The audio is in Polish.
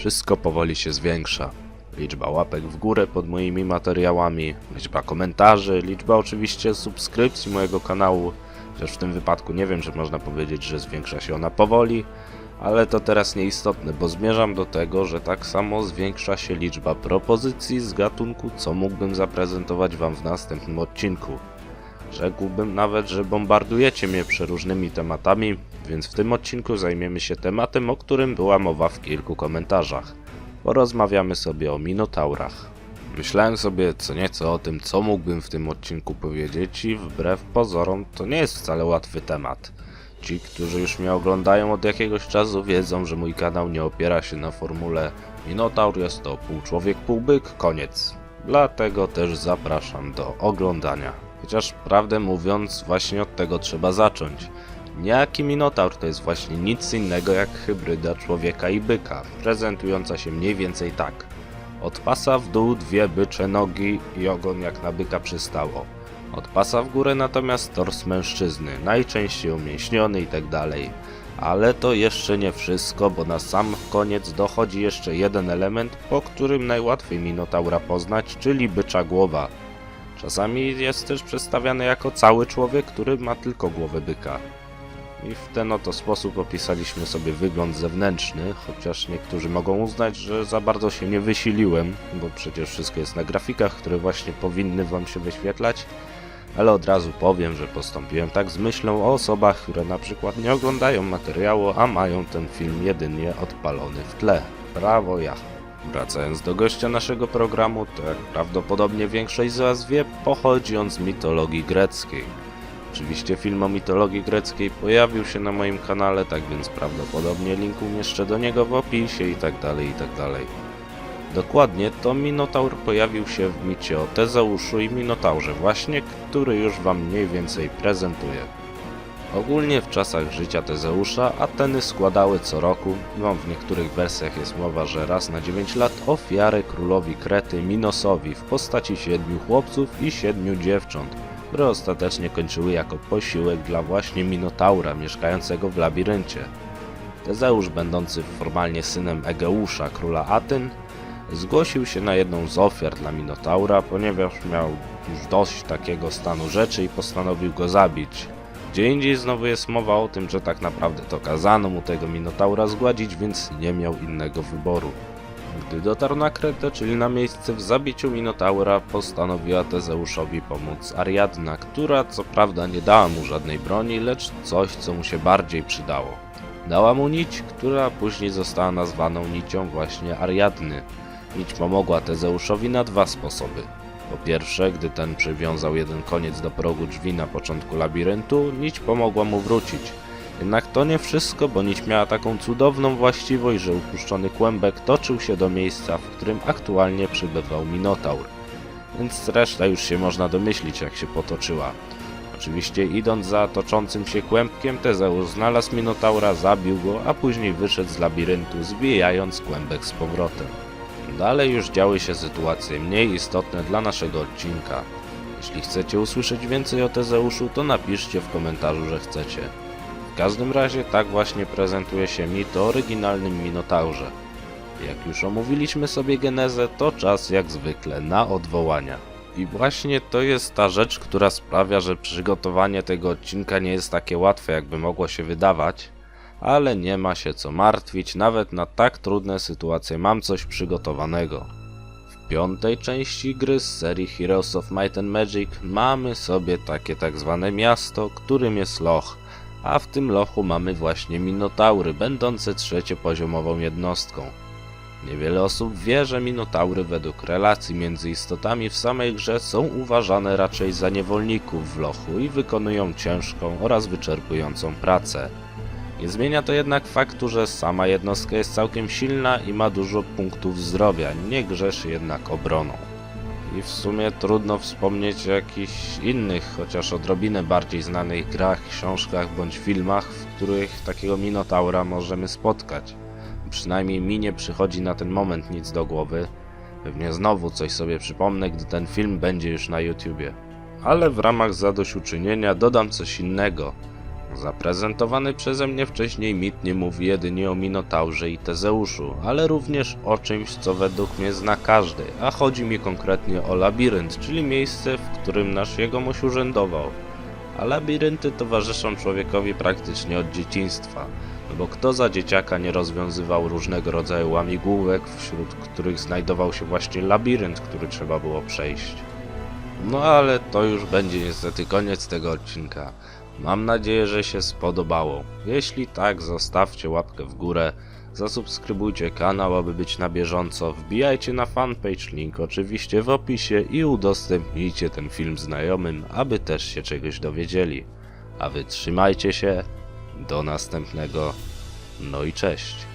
Wszystko powoli się zwiększa. Liczba łapek w górę pod moimi materiałami, liczba komentarzy, liczba oczywiście subskrypcji mojego kanału. Chociaż w tym wypadku nie wiem, czy można powiedzieć, że zwiększa się ona powoli, ale to teraz nieistotne, bo zmierzam do tego, że tak samo zwiększa się liczba propozycji z gatunku, co mógłbym zaprezentować Wam w następnym odcinku. Rzekłbym nawet, że bombardujecie mnie przeróżnymi tematami, więc w tym odcinku zajmiemy się tematem, o którym była mowa w kilku komentarzach. Porozmawiamy sobie o Minotaurach. Myślałem sobie co nieco o tym, co mógłbym w tym odcinku powiedzieć i wbrew pozorom to nie jest wcale łatwy temat. Ci, którzy już mnie oglądają od jakiegoś czasu wiedzą, że mój kanał nie opiera się na formule Minotaur jest to pół człowiek, pół byk, koniec. Dlatego też zapraszam do oglądania. Chociaż prawdę mówiąc, właśnie od tego trzeba zacząć. Niejaki Minotaur to jest właśnie nic innego jak hybryda człowieka i byka, prezentująca się mniej więcej tak. Od pasa w dół dwie bycze nogi i ogon jak na byka przystało. Od pasa w górę natomiast tors mężczyzny, najczęściej umięśniony itd. Ale to jeszcze nie wszystko, bo na sam koniec dochodzi jeszcze jeden element, po którym najłatwiej Minotaura poznać, czyli bycza głowa. Czasami jest też przedstawiany jako cały człowiek, który ma tylko głowę byka. I w ten oto sposób opisaliśmy sobie wygląd zewnętrzny, chociaż niektórzy mogą uznać, że za bardzo się nie wysiliłem, bo przecież wszystko jest na grafikach, które właśnie powinny wam się wyświetlać. Ale od razu powiem, że postąpiłem tak z myślą o osobach, które na przykład nie oglądają materiału, a mają ten film jedynie odpalony w tle. Brawo ja. Wracając do gościa naszego programu, to jak prawdopodobnie większość z was wie, pochodzi on z mitologii greckiej. Oczywiście film o mitologii greckiej pojawił się na moim kanale, tak więc prawdopodobnie link umieszczę do niego w opisie i tak dalej, i tak. Dokładnie to Minotaur pojawił się w micie o Tezeuszu i Minotaurze właśnie, który już wam mniej więcej prezentuję. Ogólnie w czasach życia Tezeusza Ateny składały co roku, no w niektórych wersjach jest mowa, że raz na 9 lat, ofiarę królowi Krety Minosowi w postaci siedmiu chłopców i siedmiu dziewcząt, które ostatecznie kończyły jako posiłek dla właśnie Minotaura mieszkającego w labiryncie. Tezeusz, będący formalnie synem Egeusza, króla Atyn, zgłosił się na jedną z ofiar dla Minotaura, ponieważ miał już dość takiego stanu rzeczy i postanowił go zabić. Gdzie indziej znowu jest mowa o tym, że tak naprawdę to kazano mu tego Minotaura zgładzić, więc nie miał innego wyboru. Gdy dotarł na Kretę, czyli na miejsce w zabiciu Minotaura, postanowiła Tezeuszowi pomóc Ariadna, która co prawda nie dała mu żadnej broni, lecz coś, co mu się bardziej przydało. Dała mu nić, która później została nazwaną nicią właśnie Ariadny. Nić pomogła Tezeuszowi na dwa sposoby. Po pierwsze, gdy ten przywiązał jeden koniec do progu drzwi na początku labiryntu, nić pomogła mu wrócić. Jednak to nie wszystko, bo nić miała taką cudowną właściwość, że upuszczony kłębek toczył się do miejsca, w którym aktualnie przybywał Minotaur. Więc reszta już się można domyślić, jak się potoczyła. Oczywiście idąc za toczącym się kłębkiem, Tezeusz znalazł Minotaura, zabił go, a później wyszedł z labiryntu, zbijając kłębek z powrotem. Dalej już działy się sytuacje mniej istotne dla naszego odcinka. Jeśli chcecie usłyszeć więcej o Tezeuszu, to napiszcie w komentarzu, że chcecie. Każdym razie tak właśnie prezentuje się mit o oryginalnym Minotaurze. Jak już omówiliśmy sobie genezę, to czas jak zwykle na odwołania. I właśnie to jest ta rzecz, która sprawia, że przygotowanie tego odcinka nie jest takie łatwe, jakby mogło się wydawać, ale nie ma się co martwić, nawet na tak trudne sytuacje mam coś przygotowanego. W piątej części gry z serii Heroes of Might and Magic mamy sobie takie tak zwane miasto, którym jest Loch, a w tym lochu mamy właśnie Minotaury, będące trzeciopoziomową jednostką. Niewiele osób wie, że Minotaury według relacji między istotami w samej grze są uważane raczej za niewolników w lochu i wykonują ciężką oraz wyczerpującą pracę. Nie zmienia to jednak faktu, że sama jednostka jest całkiem silna i ma dużo punktów zdrowia, nie grzeszy jednak obroną. I w sumie trudno wspomnieć o jakichś innych, chociaż odrobinę bardziej znanych grach, książkach bądź filmach, w których takiego Minotaura możemy spotkać. Przynajmniej mi nie przychodzi na ten moment nic do głowy. Pewnie znowu coś sobie przypomnę, gdy ten film będzie już na YouTubie. Ale w ramach zadośćuczynienia dodam coś innego. Zaprezentowany przeze mnie wcześniej mit nie mówi jedynie o Minotaurze i Tezeuszu, ale również o czymś, co według mnie zna każdy, a chodzi mi konkretnie o labirynt, czyli miejsce, w którym nasz jegomość urzędował. A labirynty towarzyszą człowiekowi praktycznie od dzieciństwa, no bo kto za dzieciaka nie rozwiązywał różnego rodzaju łamigłówek, wśród których znajdował się właśnie labirynt, który trzeba było przejść. No ale to już będzie niestety koniec tego odcinka. Mam nadzieję, że się spodobało. Jeśli tak, zostawcie łapkę w górę, zasubskrybujcie kanał, aby być na bieżąco, wbijajcie na fanpage, link oczywiście w opisie i udostępnijcie ten film znajomym, aby też się czegoś dowiedzieli. A wy trzymajcie się, do następnego, no i cześć.